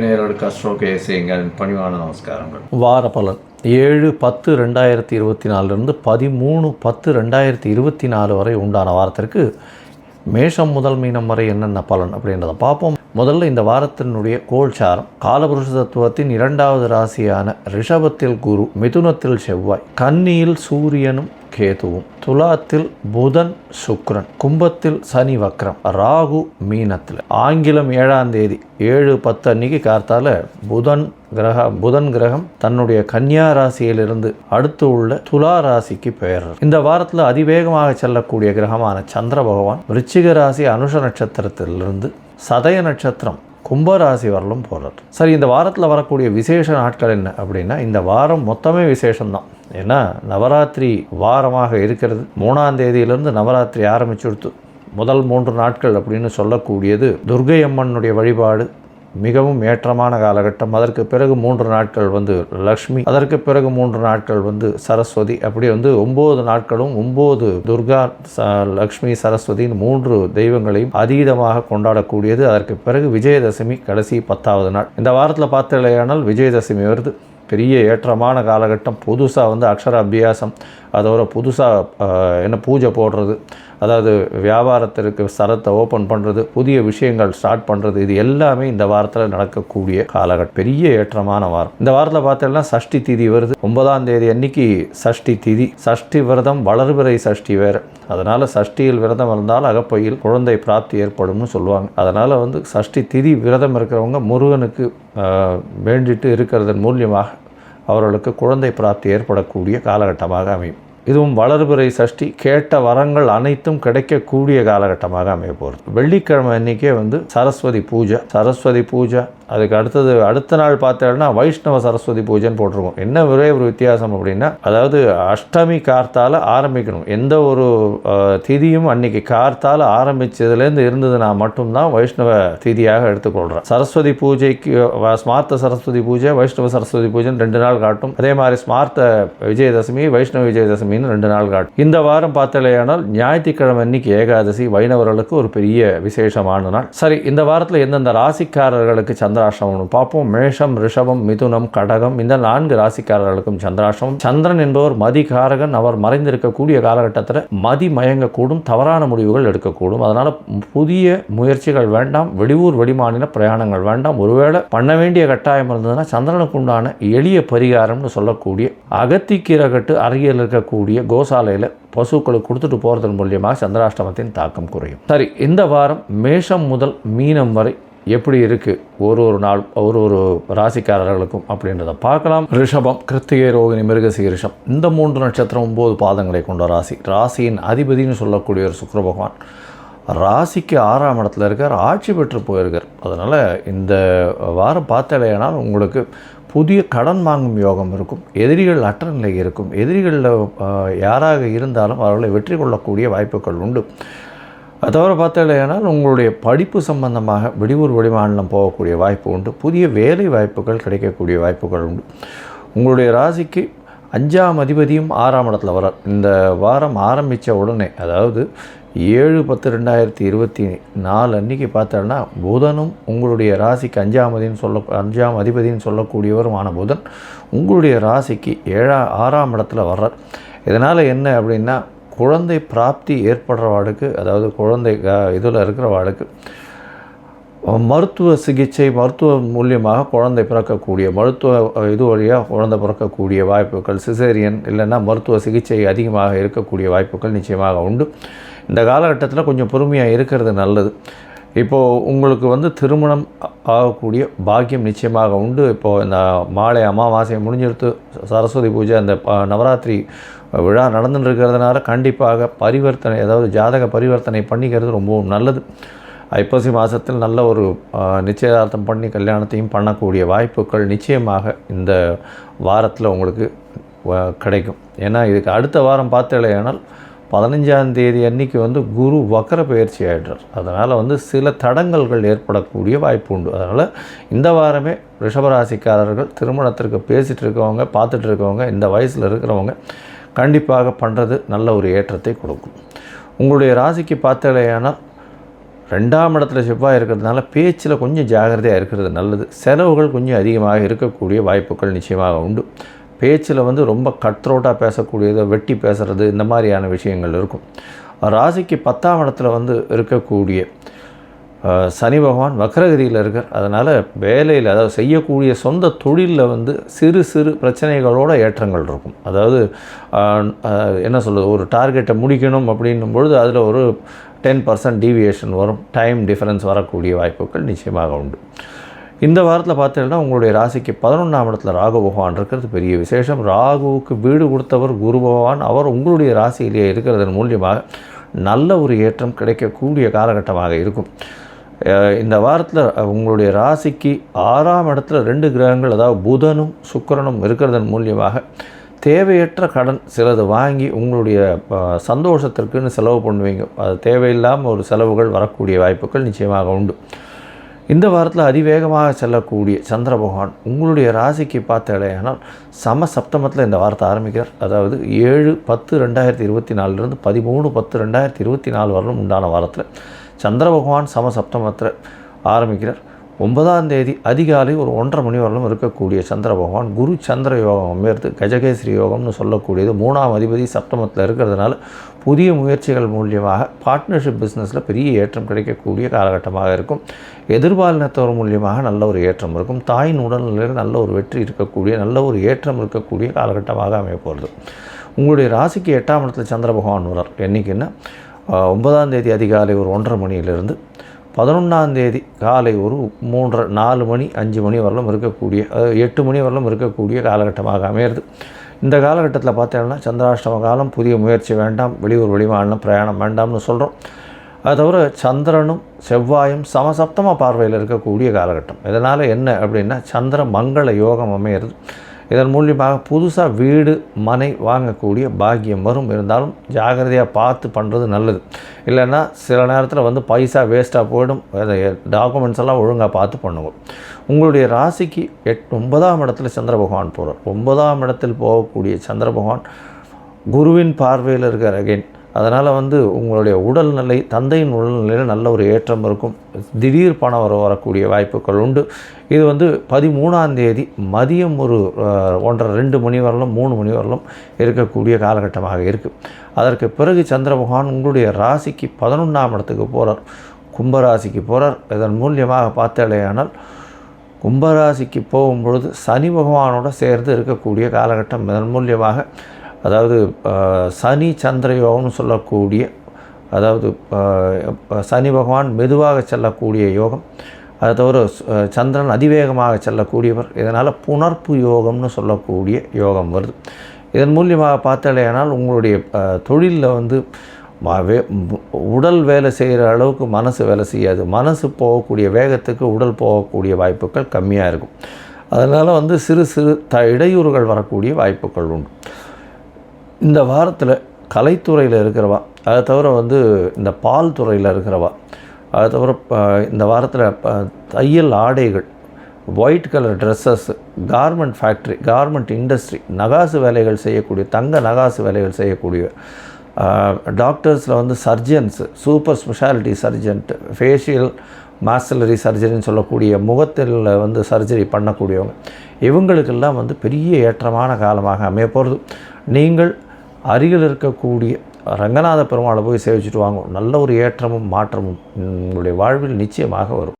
நேயர்களுக்கு அஸ்ட்ரோ பணிவான நமஸ்காரங்கள் வார பலன் ஏழு பத்து ரெண்டாயிரத்தி இருபத்தி நாலுலேருந்து பதிமூணு பத்து ரெண்டாயிரத்தி இருபத்தி நாலு வரை உண்டான வாரத்திற்கு மேஷம் முதல் மீனம் வரை என்னென்ன பலன் அப்படின்றத பார்ப்போம். முதல்ல இந்த வாரத்தினுடைய கோல்சாரம் காலபுருஷ தத்துவத்தின் இரண்டாவது ராசியான ரிஷபத்தில் குரு மிதுனத்தில் செவ்வாய் கன்னியில் சூரியனும் கேதுவும் துலாத்தில் புதன் சுக்ரன் கும்பத்தில் சனி வக்ரம் ராகு மீனத்தில். ஆங்கிலம் ஏழாம் தேதி ஏழு பத்து அன்னைக்கு கார்த்தால புதன் கிரக புதன் கிரகம் தன்னுடைய கன்னியா ராசியிலிருந்து அடுத்து உள்ள துலா ராசிக்கு பெயர் இந்த வாரத்தில் அதிவேகமாக செல்லக்கூடிய கிரகமான சந்திர பகவான் விருச்சிக ராசி அனுஷ நட்சத்திரத்திலிருந்து சதய நட்சத்திரம் கும்பராசி வரலும் போகிறது சரி இந்த வாரத்தில் வரக்கூடிய விசேஷ நாட்கள் என்ன அப்படின்னா இந்த வாரம் மொத்தமே விசேஷம்தான். ஏன்னா நவராத்திரி வாரமாக இருக்கிறது. மூணாம் தேதியிலிருந்து நவராத்திரி ஆரம்பிச்சுடுத்து முதல் மூன்று நாட்கள் அப்படின்னு சொல்லக்கூடியது துர்கை அம்மனுடைய வழிபாடு மிகவும் ஏற்றமான காலகட்டம். அதற்கு பிறகு மூன்று நாட்கள் வந்து லக்ஷ்மி அதற்கு பிறகு மூன்று நாட்கள் வந்து சரஸ்வதி. அப்படி வந்து ஒம்பது நாட்களும் ஒம்பது துர்கா ச லக்ஷ்மி சரஸ்வதியின் மூன்று தெய்வங்களையும் அதீதமாக கொண்டாடக்கூடியது. அதற்கு பிறகு விஜயதசமி கடைசி பத்தாவது நாள். இந்த வாரத்தில் பார்த்தலையானால் விஜயதசமி வருது. பெரிய ஏற்றமான காலகட்டம். புதுசாக வந்து அக்ஷர அபியாசம் அதோட புதுசாக என்ன பூஜை போடுறது. அதாவது வியாபாரத்திற்கு சரத்தை ஓப்பன் பண்ணுறது புதிய விஷயங்கள் ஸ்டார்ட் பண்ணுறது இது எல்லாமே இந்த வாரத்தில் நடக்கக்கூடிய காலகட்டம் பெரிய ஏற்றமான வாரம். இந்த வாரத்தில் பார்த்தோம்னா சஷ்டி திதி வருது. ஒன்பதாம் தேதி அன்னைக்கு சஷ்டி திதி. சஷ்டி விரதம் வளர்பிறை சஷ்டி வேறு. அதனால் சஷ்டியில் விரதம் இருந்தால் அகப்பையில் குழந்தை பிராப்தி ஏற்படும்னு சொல்லுவாங்க. அதனால் வந்து சஷ்டி திதி விரதம் இருக்கிறவங்க முருகனுக்கு வேண்டிட்டு இருக்கிறதன் மூலியமாக அவர்களுக்கு குழந்தை பிராப்தி ஏற்படக்கூடிய காலகட்டமாக அமையும். இதுவும் வளர்பிறை சஷ்டி கேட்ட வரங்கள் அனைத்தும் கிடைக்கக்கூடிய காலகட்டமாக அமைய போகிறது. வெள்ளிக்கிழமை அன்னைக்கே வந்து சரஸ்வதி பூஜை சரஸ்வதி பூஜை அதுக்கு அடுத்தது அடுத்த நாள் பார்த்தேன்னா வைஷ்ணவ சரஸ்வதி பூஜைன்னு போட்டிருக்கோம். என்ன ஒரே ஒரு வித்தியாசம் அப்படின்னா அதாவது அஷ்டமி கார்த்தால் ஆரம்பிக்கணும். எந்த ஒரு திதியும் அன்னைக்கு கார்த்தால் ஆரம்பித்ததுலேருந்து இருந்ததுன்னா மட்டும்தான் வைஷ்ணவ திதியாக எடுத்துக்கொள்கிறேன் சரஸ்வதி பூஜைக்கு ஸ்மார்த்த சரஸ்வதி பூஜை வைஷ்ணவ சரஸ்வதி பூஜைன்னு ரெண்டு நாள் காட்டும். அதே மாதிரி ஸ்மார்த்த விஜயதசமி வைஷ்ணவ விஜயதசமின்னு ரெண்டு நாள் காட்டும். இந்த வாரம் பார்த்தலையானால் ஞாயிற்றுக்கிழமை அன்னைக்கு ஏகாதசி வைணவர்களுக்கு ஒரு பெரிய விசேஷமான நாள். சரி இந்த வாரத்தில் எந்தெந்த ராசிக்காரர்களுக்கு சந்திர சந்திராசிரமம் பார்ப்போம். மேஷம் ரிஷபம் மிதுனம் கடகம் இந்த நான்கு ராசிக்காரர்களுக்கும் சந்திராசிரமம். சந்திரன் என்பவர் மதிகாரகன். அவர் மறைந்திருக்கக்கூடிய காலகட்டத்தில் மதி மயங்கக்கூடும் தவறான முடிவுகள் எடுக்கக்கூடும். அதனால் புதிய முயற்சிகள் வேண்டாம் வெளியூர் வெளிமாநில பிரயாணங்கள் வேண்டாம். ஒருவேளை பண்ண வேண்டிய கட்டாயம் இருந்ததுன்னா சந்திரனுக்கு உண்டான எளிய பரிகாரம்னு சொல்லக்கூடிய அகத்திக்கீரகட்டு அருகில் இருக்கக்கூடிய கோசாலையில் பசுக்களுக்கு கொடுத்துட்டு போகிறதன் மூலியமாக சந்திராஷ்டமத்தின் தாக்கம் குறையும். சரி இந்த வாரம் மேஷம் முதல் மீனம் வரை எப்படி இருக்குது ஒரு ஒரு நாள் ஒரு ஒரு ராசிக்காரர்களுக்கும் அப்படின்றத பார்க்கலாம். ரிஷபம் கிருத்திகை ரோகிணி மிருகசீரிஷம் இந்த மூன்று நட்சத்திரம் ஒம்பது பாதங்களை கொண்ட ராசி. ராசியின் அதிபதினு சொல்லக்கூடிய ஒரு சுக்கர பகவான் ராசிக்கு ஆறாம் இடத்துல இருக்கார் ஆட்சி பெற்று போயிருக்கார். அதனால் இந்த வாரம் பார்த்தலையானால் உங்களுக்கு புதிய கடன் வாங்கும் யோகம் இருக்கும் எதிரிகள் அற்ற நிலை இருக்கும் எதிரிகளில் யாராக இருந்தாலும் அவர்களை வெற்றி கொள்ளக்கூடிய வாய்ப்புகள் உண்டு. அது தவிர பார்த்தீங்கன்னா உங்களுடைய படிப்பு சம்பந்தமாக வெளியூர் வெளிமாநிலம் போகக்கூடிய வாய்ப்பு உண்டு. புதிய வேலை வாய்ப்புகள் கிடைக்கக்கூடிய வாய்ப்புகள் உண்டு. உங்களுடைய ராசிக்கு அஞ்சாம் அதிபதியும் ஆறாம் இடத்துல வர இந்த வாரம் ஆரம்பித்த உடனே அதாவது ஏழு பத்து ரெண்டாயிரத்தி இருபத்தி நாலு அன்றைக்கி பார்த்தோன்னா புதனும் உங்களுடைய ராசிக்கு அஞ்சாம் அதின்னு சொல்ல அஞ்சாம் அதிபதினு சொல்லக்கூடியவருமான புதன் உங்களுடைய ராசிக்கு ஏழா ஆறாம் இடத்துல வர்றார். இதனால் என்ன அப்படின்னா குழந்தை பிராப்தி ஏற்படுற ஏற்படுறவாளுக்கு அதாவது குழந்தை இதில் இருக்கிற இருக்கிறவாளுக்கு மருத்துவ சிகிச்சை மருத்துவ மூலியமாக குழந்தை பிறக்கக்கூடிய மருத்துவ இது வழியாக குழந்தை பிறக்கக்கூடிய வாய்ப்புகள் சிசேரியன் இல்லைன்னா மருத்துவ சிகிச்சை அதிகமாக இருக்கக்கூடிய வாய்ப்புகள் நிச்சயமாக உண்டு. இந்த காலகட்டத்தில் கொஞ்சம் பொறுமையாக இருக்கிறது நல்லது. இப்போது உங்களுக்கு வந்து திருமணம் ஆகக்கூடிய பாக்கியம் நிச்சயமாக உண்டு. இப்போது இந்த மாலை அமாவாசை முடிஞ்செடுத்து சரஸ்வதி பூஜை அந்த நவராத்திரி விழா நடந்துட்டு இருக்கிறதுனால கண்டிப்பாக பரிவர்த்தனை அதாவது ஜாதக பரிவர்த்தனை பண்ணிக்கிறது ரொம்பவும் நல்லது. ஐப்பசி மாதத்தில் நல்ல ஒரு நிச்சயதார்த்தம் பண்ணி கல்யாணத்தையும் பண்ணக்கூடிய வாய்ப்புகள் நிச்சயமாக இந்த வாரத்தில் உங்களுக்கு கிடைக்கும். ஏன்னா இதுக்கு அடுத்த வாரம் பார்த்தலையானால் பதினஞ்சாம் தேதி அன்னைக்கு வந்து குரு வக்கர பயிற்சி ஆகிடுறார் அதனால் வந்து சில தடங்கல்கள் ஏற்படக்கூடிய வாய்ப்பு உண்டு. அதனால் இந்த வாரமே ரிஷபராசிக்காரர்கள் திருமணத்திற்கு பேசிகிட்டு இருக்கவங்க பார்த்துட்டு இருக்கவங்க இந்த வயசில் இருக்கிறவங்க கண்டிப்பாக பண்ணுறது நல்ல ஒரு ஏற்றத்தை கொடுக்கும். உங்களுடைய ராசிக்கு பார்த்தாலேயானால் ரெண்டாம் இடத்துல செவ்வாய் இருக்கிறதுனால பேச்சில் கொஞ்சம் ஜாகிரதையாக இருக்கிறது நல்லது. செலவுகள் கொஞ்சம் அதிகமாக இருக்கக்கூடிய வாய்ப்புகள் நிச்சயமாக உண்டு. பேச்சில் வந்து ரொம்ப கட்ரோட்டாக பேசக்கூடியது வெட்டி பேசுகிறது இந்த மாதிரியான விஷயங்கள் இருக்கும். ராசிக்கு பத்தாம் இடத்துல வந்து இருக்கக்கூடிய சனி பகவான் வக்ரகதியில் இருக்கார். அதனால் வேலையில் அதாவது செய்யக்கூடிய சொந்த தொழிலில் வந்து சிறு சிறு பிரச்சனைகளோட ஏற்றங்கள் இருக்கும். அதாவது என்ன சொல்கிறது ஒரு டார்கெட்டை முடிக்கணும் அப்படின்னும் பொழுது அதில் ஒரு டென் பர்சன்ட் டீவியேஷன் வரும். டைம் டிஃப்ரென்ஸ் வரக்கூடிய வாய்ப்புகள் நிச்சயமாக உண்டு. இந்த வாரத்தில் பார்த்தீங்கன்னா உங்களுடைய ராசிக்கு பதினொன்றாம் இடத்துல ராகு பகவான் இருக்கிறது பெரிய விசேஷம். ராகுவுக்கு வீடு கொடுத்தவர் குரு பகவான். அவர் உங்களுடைய ராசியிலேயே இருக்கிறதன் மூலியமாக நல்ல ஒரு ஏற்றம் கிடைக்கக்கூடிய காலகட்டமாக இருக்கும். இந்த வாரத்தில் உங்களுடைய ராசிக்கு ஆறாம் இடத்துல ரெண்டு கிரகங்கள் அதாவது புதனும் சுக்கரனும் இருக்கிறதன் மூலியமாக தேவையற்ற கடன் சிலது வாங்கி உங்களுடைய சந்தோஷத்திற்குன்னு செலவு பண்ணுவீங்க. அது தேவையில்லாமல் ஒரு செலவுகள் வரக்கூடிய வாய்ப்புகள் நிச்சயமாக உண்டு. இந்த வாரத்தில் அதிவேகமாக செல்லக்கூடிய சந்திர பகவான் உங்களுடைய ராசிக்கு பார்த்தாலேயானால் சம சப்தமத்தில் இந்த வாரத்தை ஆரம்பிக்கிறார். அதாவது ஏழு பத்து ரெண்டாயிரத்தி இருபத்தி நாலுலேருந்து பதிமூணு பத்து ரெண்டாயிரத்தி இருபத்தி நாலு வரலும் உண்டான வாரத்தில் சந்திர பகவான் சம சப்தமத்தில் ஆரம்பிக்கிறார். ஒன்பதாம் தேதி அதிகாலை ஒரு ஒன்றரை மணி வரலும் இருக்கக்கூடிய சந்திர பகவான் குரு சந்திர யோகம் அமையிறது கஜகேசரி யோகம்னு சொல்லக்கூடியது மூணாம் அதிபதி சப்தமத்தில் இருக்கிறதுனால புதிய முயற்சிகள் மூலியமாக பார்ட்னர்ஷிப் பிஸ்னஸில் பெரிய ஏற்றம் கிடைக்கக்கூடிய காலகட்டமாக இருக்கும். எதிர்பாலினத்தவர் மூலியமாக நல்ல ஒரு ஏற்றம் இருக்கும். தாயின் உடல்நிலையில் நல்ல ஒரு வெற்றி இருக்கக்கூடிய நல்ல ஒரு ஏற்றம் இருக்கக்கூடிய காலகட்டமாக அமைய போகிறது உங்களுடைய ராசிக்கு எட்டாம் இடத்துல சந்திர பகவான் வரார் என்றைக்குன்னா ஒன்பதாம் தேதி அதிகாலை ஒரு ஒன்றரை மணியிலிருந்து பதினொன்றாம் தேதி காலை ஒரு மூன்றரை நாலு மணி அஞ்சு மணி வரலும் இருக்கக்கூடிய எட்டு மணி வரலும் இருக்கக்கூடிய காலகட்டமாக அமையிறது. இந்த காலகட்டத்தில் பார்த்தீங்கன்னா சந்திராஷ்டம காலம் புதிய முயற்சி வேண்டாம் வெளியூர் வெளிமாநிலம் பிரயாணம் வேண்டாம்னு சொல்கிறோம் அது தவிர சந்திரனும் செவ்வாயும் சமசப்தமாக பார்வையில் இருக்கக்கூடிய காலகட்டம். இதனால் என்ன அப்படின்னா சந்திர மங்கள யோகம் அமையிறது. இதன் மூலியமாக புதுசாக வீடு மனை வாங்கக்கூடிய பாக்கியம் வரும். இருந்தாலும் ஜாகிரதையாக பார்த்து பண்ணுறது நல்லது. இல்லைன்னா சில நேரத்தில் வந்து பைசா வேஸ்ட்டாக போயிடும். டாக்குமெண்ட்ஸ் எல்லாம் ஒழுங்காக பார்த்து பண்ணுவோம். உங்களுடைய ராசிக்கு எட் ஒன்பதாம் இடத்துல சந்திர பகவான் போகிறார் ஒன்பதாம் இடத்தில் போகக்கூடிய சந்திர பகவான் குருவின் பார்வையில் இருக்கிற அகைன் அதனால் வந்து உங்களுடைய உடல்நிலை தந்தையின் உடல்நிலையில் நல்ல ஒரு ஏற்றம் இருக்கும். திடீர் பணம் வர வரக்கூடிய வாய்ப்புகள் உண்டு. இது வந்து பதிமூணாம் தேதி மதியம் ஒரு ஒன்றரை ரெண்டு மணி வரலும் மூணு மணி வரலும் இருக்கக்கூடிய காலகட்டமாக இருக்குது அதற்கு பிறகு சந்திர பகவான் உங்களுடைய ராசிக்கு பதினொன்றாம் இடத்துக்கு போகிறார் கும்பராசிக்கு போகிறார் இதன் மூலியமாக பார்த்தாலேயானால் கும்பராசிக்கு போகும்பொழுது சனி பகவானோடு சேர்ந்து இருக்கக்கூடிய காலகட்டம். இதன் மூலியமாக அதாவது சனி சந்திர யோகம்னு சொல்லக்கூடிய அதாவது சனி பகவான் மெதுவாக செல்லக்கூடிய யோகம் அதை தவிர சந்திரன் அதிவேகமாக செல்லக்கூடியவர் இதனால் புணர்ப்பு யோகம்னு சொல்லக்கூடிய யோகம் வருது. இதன் மூலியமாக பார்த்தாலேனால் உங்களுடைய தொழிலில் வந்து உடல் வேலை செய்கிற அளவுக்கு மனசு வேலை செய்யாது. மனசு போகக்கூடிய வேகத்துக்கு உடல் போகக்கூடிய வாய்ப்புகள் கம்மியாக இருக்கும். அதனால் வந்து சிறு சிறு த இடையூறுகள் வரக்கூடிய வாய்ப்புகள் உண்டு. இந்த வாரத்தில் கலைத்துறையில் இருக்கிறவா அதை தவிர வந்து இந்த பால் துறையில் இருக்கிறவா அதை தவிர இந்த வாரத்தில் தையல் ஆடைகள் white colour dresses garment factory garment industry நகாசு வேலைகள் செய்யக்கூடிய தங்க நகாசு வேலைகள் செய்யக்கூடிய டாக்டர்ஸில் வந்து surgeons super speciality surgeon facial maxillary சர்ஜரின்னு சொல்லக்கூடிய முகத்தில் வந்து சர்ஜரி பண்ணக்கூடியவங்க. இவங்களுக்கெல்லாம் வந்து பெரிய ஏற்றமான காலமாக அமைய போகிறது நீங்கள் அருகில் இருக்கக்கூடிய ரங்கநாத பெருமாளை போய் சேவிச்சுட்டு வாங்க நல்ல ஒரு ஏற்றமும் மாற்றமும் உங்களுடைய வாழ்வில் நிச்சயமாக வரும்.